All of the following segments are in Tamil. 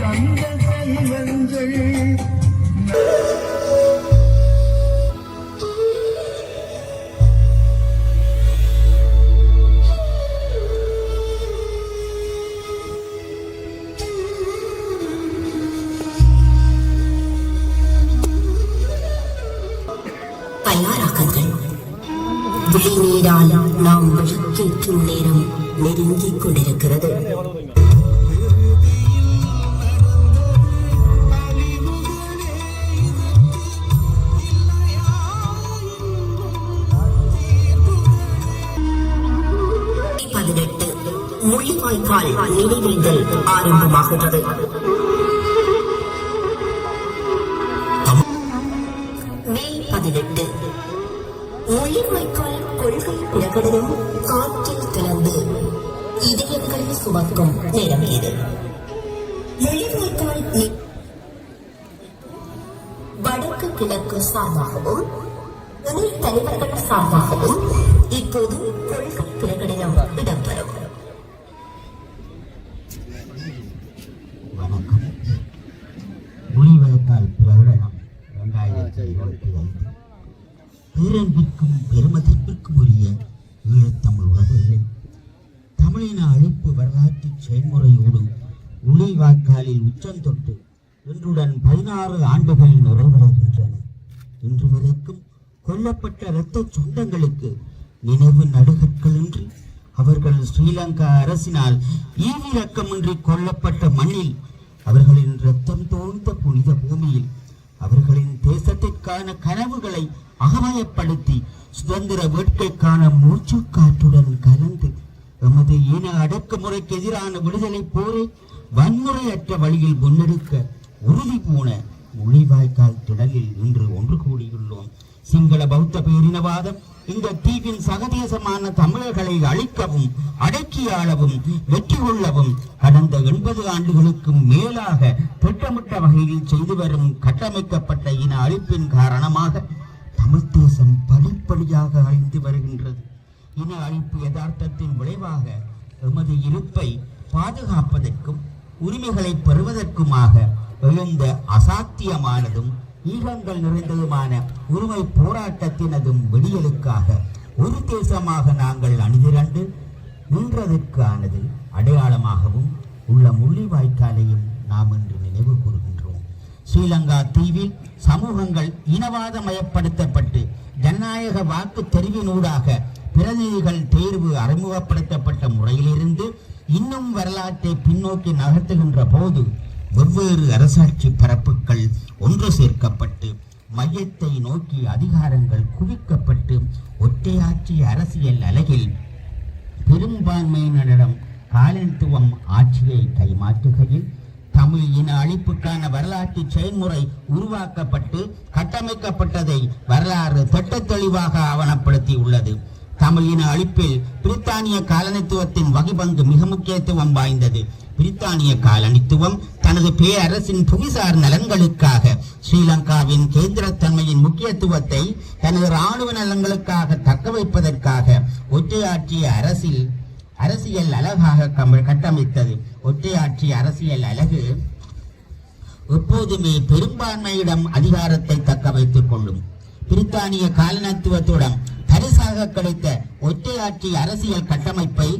தந்த கையங்கள் தயாராகுங்கள். விழிநீரால் நாம் விழிக்கேற்றும் நேரம் நெருங்கிக் கொண்டிருக்கிறது. முள்ளிவாய்க்கால் நினைவேந்தல் ஆரம்பமாகிறது மே பதினெட்டு. முள்ளிவாய்க்கால் கொள்கை பிரகடனம் காற்றில் கலந்து இதயங்கள் சுமக்கும் நேரம் இது. முள்ளிவாய்க்கால் வடக்கு கிழக்கு சார்பாகவும் துணை தலைவர்கள் சார்பாகவும் இப்போது கொள்கை பிரகடனம் இடம்பெறும் வணக்கம் ஒளிவழக்கால் பிரகடனம் இரண்டாயிரத்தி இருபத்தி ஐந்து பேரன்பிற்கும் பெருமதிப்பிற்கும் ஈழத்தமிழ் உறவுகளே தமிழின அழிப்பு வரலாற்று செயல்முறையோடு ஒளிவாய்க்காலில் உச்சம் தொட்டு இன்றுடன் பதினாறு ஆண்டுகள் நிறைவடைகின்றன. இன்று வரைக்கும் கொல்லப்பட்ட இரத்த சொந்தங்களுக்கு நினைவு நடுகற்களின்றி அவர்கள் ஸ்ரீலங்கா அரசினால் ஈவிரக்கமின்றி கொல்லப்பட்ட மண்ணில் அவர்களின் இரத்தம் தோய்ந்த புனித பூமியில் அவர்களின் தேசத்திற்கான கனவுகளை அகமயப்படுத்தி சுதந்திர வேட்கைக்கான மூச்சு காற்றுடன் கலந்து எமது இன அடக்குமுறைக்கு எதிரான விடுதலை போரை வன்முறையற்ற வழியில் முன்னெடுக்க உறுதி பூண மொழிவாய்க்கால் திடலில் இன்று ஒன்று கூடியுள்ளோம். சிங்கள பௌத்த பேரினவாதம் இந்த தீவின் சகதேசமான தமிழர்களை அழிக்கவும் அடக்கியாளவும் வெற்றி கொள்ளவும் கடந்த எண்பது ஆண்டுகளுக்கும் மேலாக திட்டமிட்ட வகையில் செய்து வரும் கட்டமைக்கப்பட்ட இன அழிப்பின் காரணமாக தமிழ் படிப்படியாக அழிந்து வருகின்றது. இன அழிப்பு யதார்த்தத்தின் விளைவாக எமது இருப்பை பாதுகாப்பதற்கும் உரிமைகளை பெறுவதற்குமாக எழுந்த அசாத்தியமானதும் ஈகங்கள் நிறைந்ததுமான உரிமை போராட்டத்தினதும் விடியலுக்காக ஒரு தேசமாக நாங்கள் அணிதிரண்டு நின்றதற்கானது அடையாளமாகவும் உள்ள முள்ளிவாய்க்காலையும் நாம் இன்று ஸ்ரீலங்கா தீவில் சமூகங்கள் இனவாத மயப்படுத்தப்பட்டு ஜனநாயக வாக்கு தெரிவினூடாக பிரதிநிதிகள் தேர்வு அறிமுகப்படுத்தப்பட்ட முறையிலிருந்து இன்னும் வரலாற்றை பின்னோக்கி நகர்த்துகின்ற போது வெவ்வேறு அரசாட்சி பரப்புகள் ஒன்று சேர்க்கப்பட்டு மையத்தை நோக்கி அதிகாரங்கள் குவிக்கப்பட்டு ஒற்றையாட்சி அரசியல் அலகில் பெரும்பான்மையினரிடம் காலனித்துவம் ஆட்சியை கைமாற்றுகையில் தமிழ் இன அழிப்புக்கான வரலாற்று செயல்முறை உருவாக்கப்பட்டு கட்டமைக்கப்பட்டதை வரலாறு திட்ட தெளிவாக ஆவணப்படுத்தி உள்ளது தமிழ் இன அழிப்பில் பிரித்தானிய காலனித்துவத்தின் வகிபங்கு மிக முக்கியத்துவம் வாய்ந்தது. பிரித்தானிய காலனித்துவம் தனது பேரரசின் புவிசார் நலன்களுக்காக ஸ்ரீலங்காவின் கேந்திரத்தன்மையின் முக்கியத்துவத்தை தனது இராணுவ நலன்களுக்காக தக்க வைப்பதற்காக ஒற்றையாற்றிய அரசில் அரசியல் அழகாக கட்டமைத்தது. ஒற்றையாட்சி அரசியல் அழகு. எப்போதுமே பெரும்பான்மையிடம் அதிகாரத்தை தக்க வைத்துக் கொள்ளும். பிரித்தானிய காலனித்துவத்துடன் பரிசாக கிடைத்த ஒற்றையாட்சி அரசியல் கட்டமைப்பை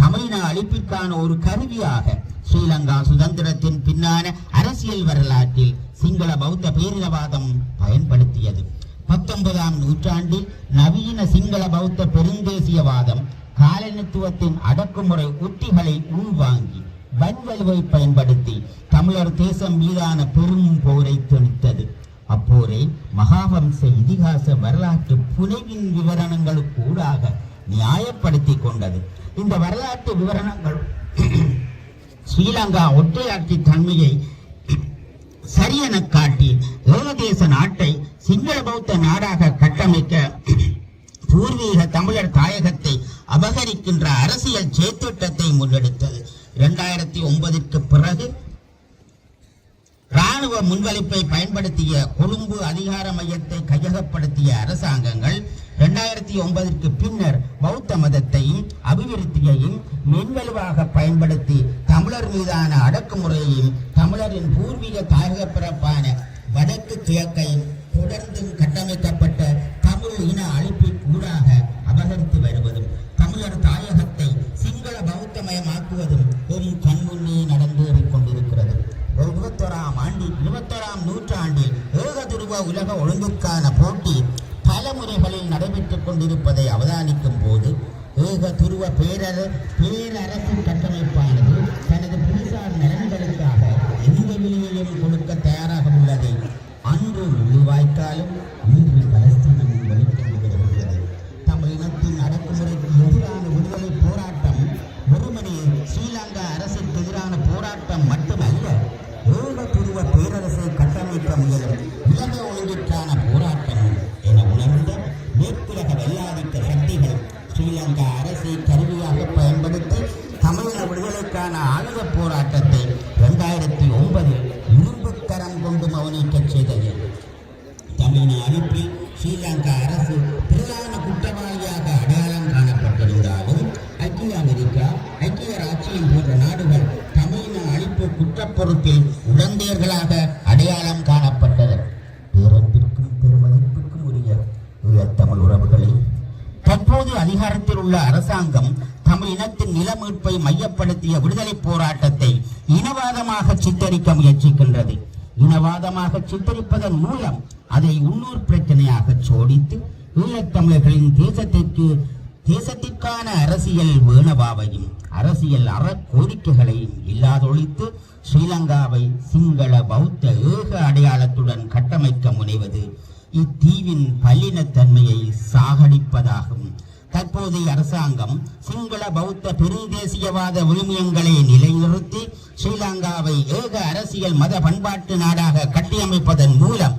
தமிழின அழிப்பிற்கான ஒரு கருவியாக ஸ்ரீலங்கா சுதந்திரத்தின் பின்னான அரசியல் வரலாற்றில் சிங்கள பௌத்த பேரினவாதம் பயன்படுத்தியது. பத்தொன்பதாம் நூற்றாண்டில் நவீன சிங்கள பௌத்த பெருந்தேசியவாதம் காலனித்துவத்தின் அடக்குமுறை உத்திகளை உள்வாங்கி வன்வலுவை பயன்படுத்தி தமிழர் தேசம் மீதான பெரும் போரை துணித்தது அப்போரை மகாவம்ச இதிகாச வரலாற்று புனைவின் விவரணங்களுக்கு ஊடாக நியாயப்படுத்தி கொண்டது. இந்த வரலாற்று விவரணங்கள் ஸ்ரீலங்கா ஒற்றையாட்சி தன்மையை சரியென காட்டி ஏகதேச நாட்டை சிங்கள பௌத்த நாடாக கட்டமைக்க பூர்வீக தமிழர் தாயகத்தை அபகரிக்கின்ற அரசியல் சேத்திட்டத்தை முன்னெடுத்தது. இரண்டாயிரத்தி ஒன்பதிற்கு பிறகு ராணுவ முன்வலிப்பை பயன்படுத்திய கொழும்பு அதிகார மையத்தை கையகப்படுத்திய அரசாங்கங்கள் இரண்டாயிரத்தி ஒன்பதற்கு பின்னர் பௌத்த மதத்தையும் அபிவிருத்தியையும் மென்வலுவாக பயன்படுத்தி தமிழர் மீதான அடக்குமுறையையும் தமிழரின் பூர்வீக தாயக பிறப்பான வடக்கு கிழக்கையும் தொடர்ந்து கட்டமைக்க உலக ஒழுங்குக்கான போட்டி பல முறைகளில் நடைபெற்றுக் கொண்டிருப்பதை அவதானிக்கும் போது ஏக துருவ பேரர பேரரசு கட்டமைப்பானது தனது புவிசார் நலன்களுக்காக எந்த விலையையும் கொடுக்க போன்ற நாடுகள் தமிழின அழிப்பு குற்றப்பொறுப்பில் உடந்தையர்களாக அடையாளம் காணப்பட்டது. பேரன்பிற்கும் பெருமதிப்பிற்கும் உரிய உயர்தமிழ் உறவுகளில் தற்போது அதிகாரத்தில் உள்ள அரசாங்கம் தமிழ் இனத்தின் நில மீட்பை மையப்படுத்திய விடுதலை போராட்டத்தை இனவாதமாக சித்தரிக்க முயற்சிக்கின்றது. இனவாதமாக சித்தரிப்பதன் மூலம் அதை உள்ளூர் பிரச்சனையாக சோடித்து ஈழத்தமிழர்களின் தேசத்திற்கு தேசத்திற்கான அரசியல் வேணவாவையும் அரசியல் அறக்கோரிக்கைகளையும் இல்லாதொழித்து ஸ்ரீலங்காவை சிங்கள பௌத்த ஏக அடையாளத்துடன் கட்டமைக்க முனைவது இத்தீவின் பல்லினத்தன்மையை சாகடிப்பதாகும். தற்போதைய அரசாங்கம் சிங்கள பௌத்த பெருந்தேசியவாத விழுமியங்களை நிலைநிறுத்தி ஸ்ரீலங்காவை ஏக அரசியல் மத பண்பாட்டு நாடாக கட்டியமைப்பதன் மூலம்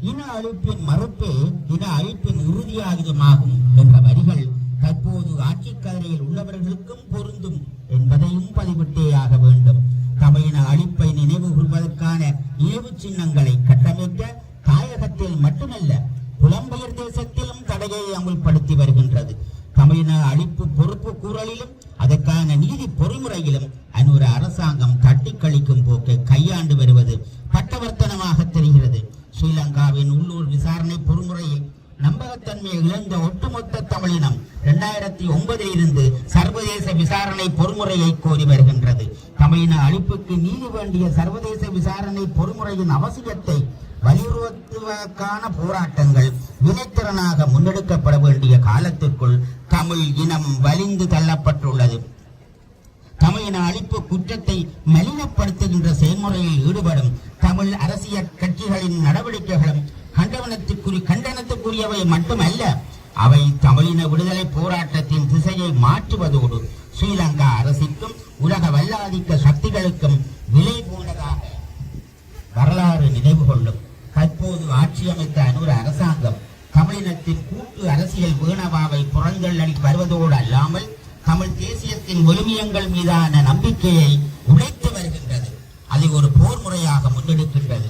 இன அழிப்பின் மறுப்பே இன அழிப்பின் இறுதியாகுதமாகும் என்ற வரிகள் தற்போது ஆட்சி கதிரையில் உள்ளவர்களுக்கும் பொருந்தும் என்பதையும் பதிவிட்டேயாக வேண்டும். தமிழின அழிப்பை நினைவு கூறுவதற்கான நினைவு சின்னங்களை கட்டமைக்க தாயகத்தில் மட்டுமல்ல சமத்துவக்கான போராட்டங்கள் வினைத்திறனாக முன்னெடுக்கப்பட வேண்டிய காலத்திற்குள் தமிழ் இனம் வலிந்து தள்ளப்பட்டுள்ளது. தமிழின அழிப்பு குற்றத்தை மலினப்படுத்துகின்ற செயல்முறையில் ஈடுபடும் தமிழ் அரசியல் கட்சிகளின் நடவடிக்கைகளும் கண்டனத்துக்குரிய கண்டனத்துக்குரியவை மட்டுமல்ல அவை தமிழின விடுதலை போராட்டத்தின் திசையை மாற்றுவதோடு ஸ்ரீலங்கா அரசிற்கும் உலக வல்லாதிக்க சக்திகளுக்கும் விலை போனதாக வரலாறு நினைவு கொள்ளும் தற்போது ஆட்சி அமைத்த அனூர் அரசாங்கம் தமிழினத்தின் கூட்டு அரசியல் வீணவாவை புறந்தள்ளி வருவதோடு அல்லாமல் தமிழ் தேசியத்தின் விழுமியங்கள் மீதான நம்பிக்கையை உடைத்து வருகின்றது. அதை ஒரு போர் முறையாக முன்னெடுக்கின்றது.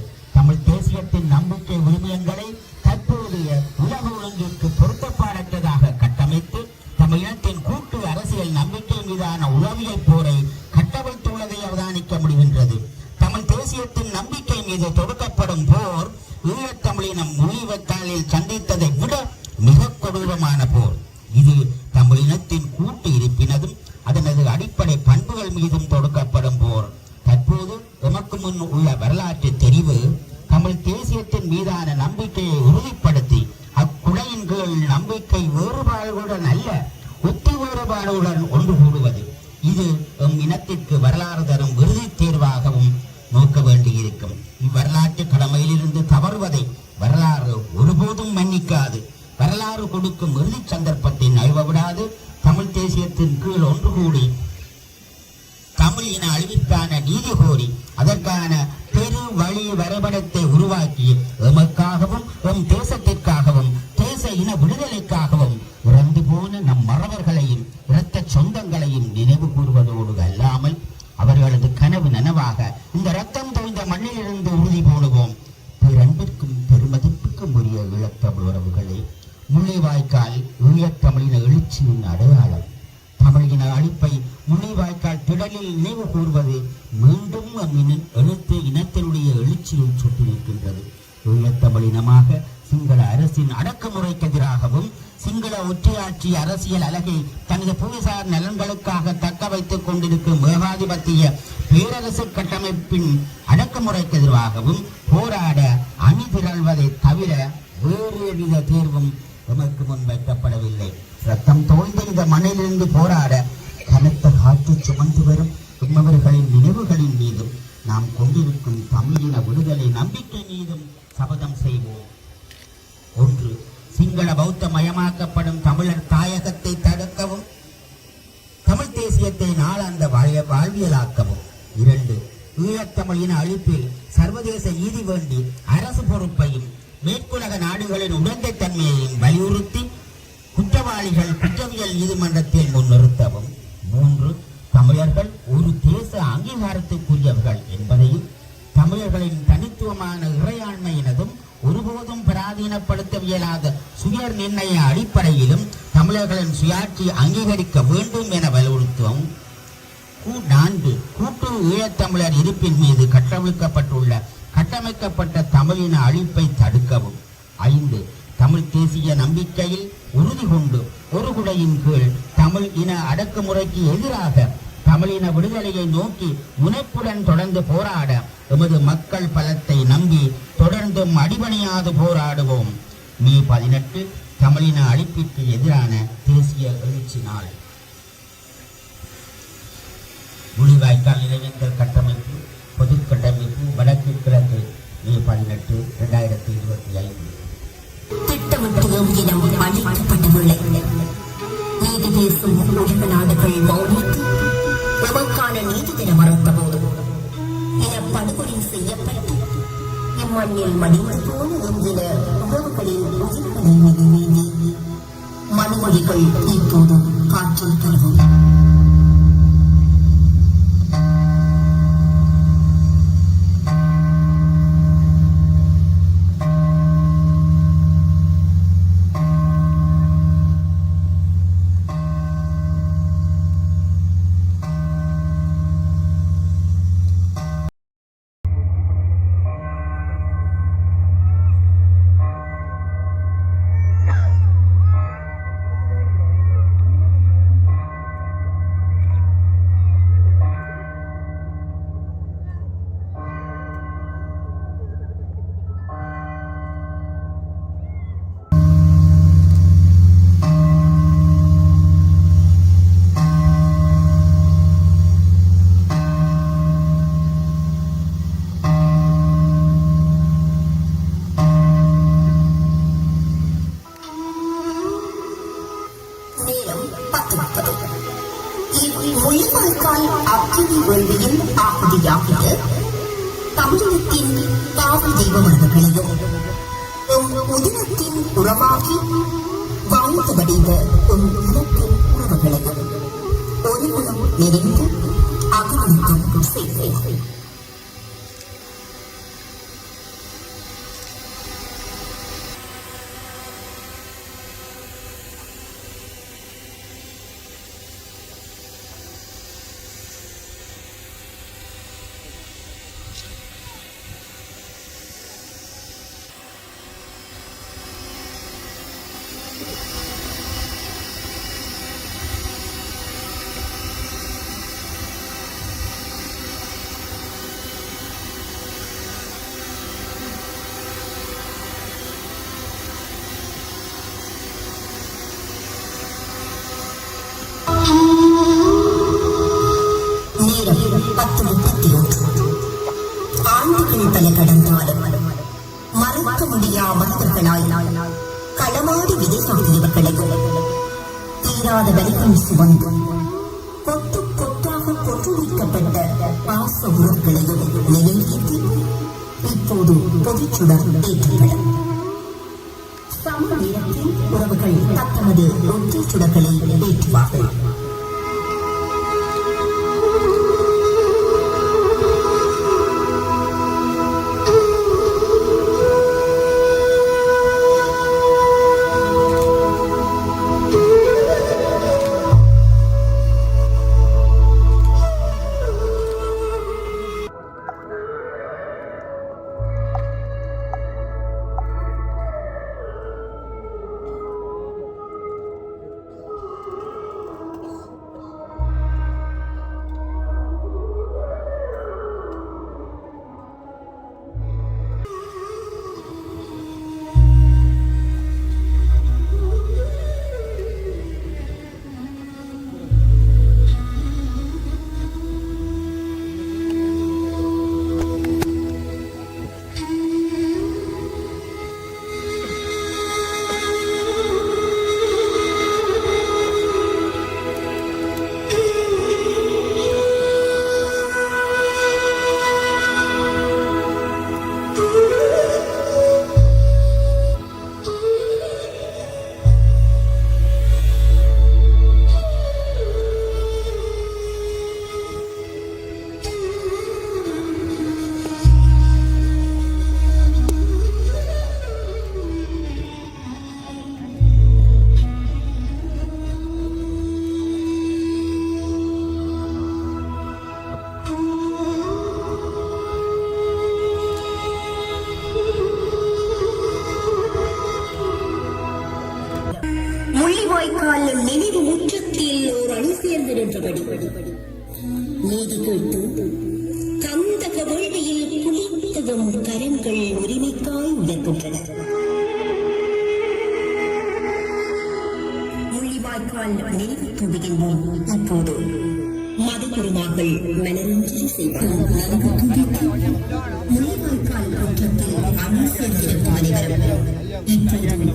இது எம் இனத்திற்கு வரலாறு தரும் விருதி தேர்வாகவும் நோக்க வேண்டியிருக்கும். இவ்வரலாற்று கடமையிலிருந்து தவறுவதை வரலாறு ஒருபோதும் மன்னிக்காது வரலாறு கொடுக்கும் இறுதி சந்தர்ப்பத்தை நழுவ விடாது தமிழ் தேசியத்தின் கீழ் ஒன்று கூடி தமிழ் இன அழிவிற்கான நீதி கோரி அதற்கான பெரு வழி வரைபடத்தை உருவாக்கி எமக்காகவும் எம் தேசத்திற்காகவும் தேச இன விடுதலைக்காகவும் இறந்து போன நம் மறவர்களையும் இரத்த சொந்தங்களையும் நினைவு கூறுவதோடு அல்லாமல் அவர்களது கனவு நனவாக இந்த ரத்தம் தோய்ந்த மண்ணிலிருந்து உறுதி போடுவோம் பேரன்பிற்கும் பெருமதிப்புக்கும் உரிய இழத்தமிழ் உறவுகளே முள்ளிவாய்க்கால் ஈழத்தமிழின எழுச்சியின் அடையாளம். தமிழின அழிப்பை முள்ளிவாய்க்கால் திடலில் நினைவு கூர்வது மீண்டும் எழுத்து இனத்தினுடைய எழுச்சியில் சுட்டி நிற்கின்றது ஈழத்தமிழினமாக சிங்கள அரசின் அடக்குமுறைக்கு எதிராகவும் சிங்கள ஒற்றையாட்சி அரசியல் அலகை தனது புவிசார் நலன்களுக்காக தக்க வைத்துக் கொண்டிருக்கும் ஏகாதிபத்திய பேரரசு கட்டமைப்பின் அடக்குமுறைக்கு எதிராகவும் போராட அணி திரள்வதை தவிர வேறு எவ்வித தேர்வும் எமக்கு முன் வைக்கப்படவில்லை ரத்தம் தோய்ந்த இந்த மண்ணிலிருந்து போராட கனத்த காற்று சுமந்து வரும் உம்மவர்களின் நினைவுகளின் மீதும் நாம் கொண்டிருக்கும் தமிழின விடுதலை நம்பிக்கை மீதும் சபதம் செய்வோம். ஒன்று சிங்கள பௌத்த மயமாக்கப்படும் தமிழர் தாயகத்தை தடுக்கவும் தமிழ் தேசியத்தை நாளாந்த வாழ்வியலாக்கவும். இரண்டு ஈழத்தமிழின அழிப்பில் சர்வதேச நீதி வேண்டி அரசு பொறுப்பையும் மேற்குலக நாடுகளின் உடந்தை தன்மையையும் வலியுறுத்தி குற்றவாளிகள் குற்றவியல் நீதிமன்றத்தில் முன்னிறுத்தவும். மூன்று தமிழர்கள் ஒரு தேச அங்கீகாரத்துக்குரியவர்கள் என்பதையும் தமிழர்களின் தனித்துவமான இறையாண்மையினதும் ஒருபோதும் பராதீனப்படுத்தவியலாத சுய நிர்ணய அடிப்படையிலும் தமிழர்களின் சுயாட்சி அங்கீகரிக்க வேண்டும் என வலியுறுத்துவோம். நான்கு கூட்டு ஈழத்தமிழர் இருப்பின் மீது கட்டவிழ்க்கப்பட்டுள்ள கட்டமைக்கப்பட்ட தமிழின அழிப்பை தடுக்கவும். ஐந்து தமிழ் தேசிய நம்பிக்கையில் உறுதி கொண்டு ஒரு குடையின் கீழ் தமிழ் இன அடக்குமுறைக்கு எதிராக தமிழின விடுதலையை நோக்கி முனைப்புடன் தொடர்ந்து போராட எமது மக்கள் பலத்தை நம்பி தொடர்ந்தும் அடிபணியாது போராடுவோம். மே பதினெட்டு தமிழின அழிப்பிற்கு எதிரான தேசிய எழுச்சி நாள். முள்ளிவாய்க்கால் இளைஞர்கள் கட்டமைப்பு பொது வடக்கு கிழக்கு மே பதினெட்டு இரண்டாயிரத்தி இருபத்தி ஐந்து. திட்டமிட்டு இனம் அழிக்கப்படவில்லை நீதி பேசும் உலக நாடுகள் மௌனித்து நமக்கான நீதி தின மறுத்த போது இனப்படுகொலை செய்யப்பட்டு இம்மண்ணில் மடிந்து போன என்கிற உறவுகளின் உயிர்களை மீது மணிமொழிகள் இப்போது காற்றில் தருவோம் உதிரத்தின் உறவாகி வாழ்ந்து வடிந்த உம் இனத்தின் உறவுகளையும் ஒருவரும் நிறைந்து அகமணிக்கும் செய்கிறேன் ஆண்டுகள் பல கடந்தாலும் மறக்க முடியா மனிதர்களாய் களமாடி விதை விதையாடியவர்களையும் தீராத வரைக்கும் சுமந்தும் கொத்து கொத்தாக கொன்று வைக்கப்பட்ட பாச உறவுகளையும் நிலைநிறுத்தி இப்போது பொதுச்சுடர் ஏற்றப்படும். சம நேரத்தில் உறவுகள் தத்தமது ஒற்றை சுடர்களை ஏற்றுவார்கள். Schneider.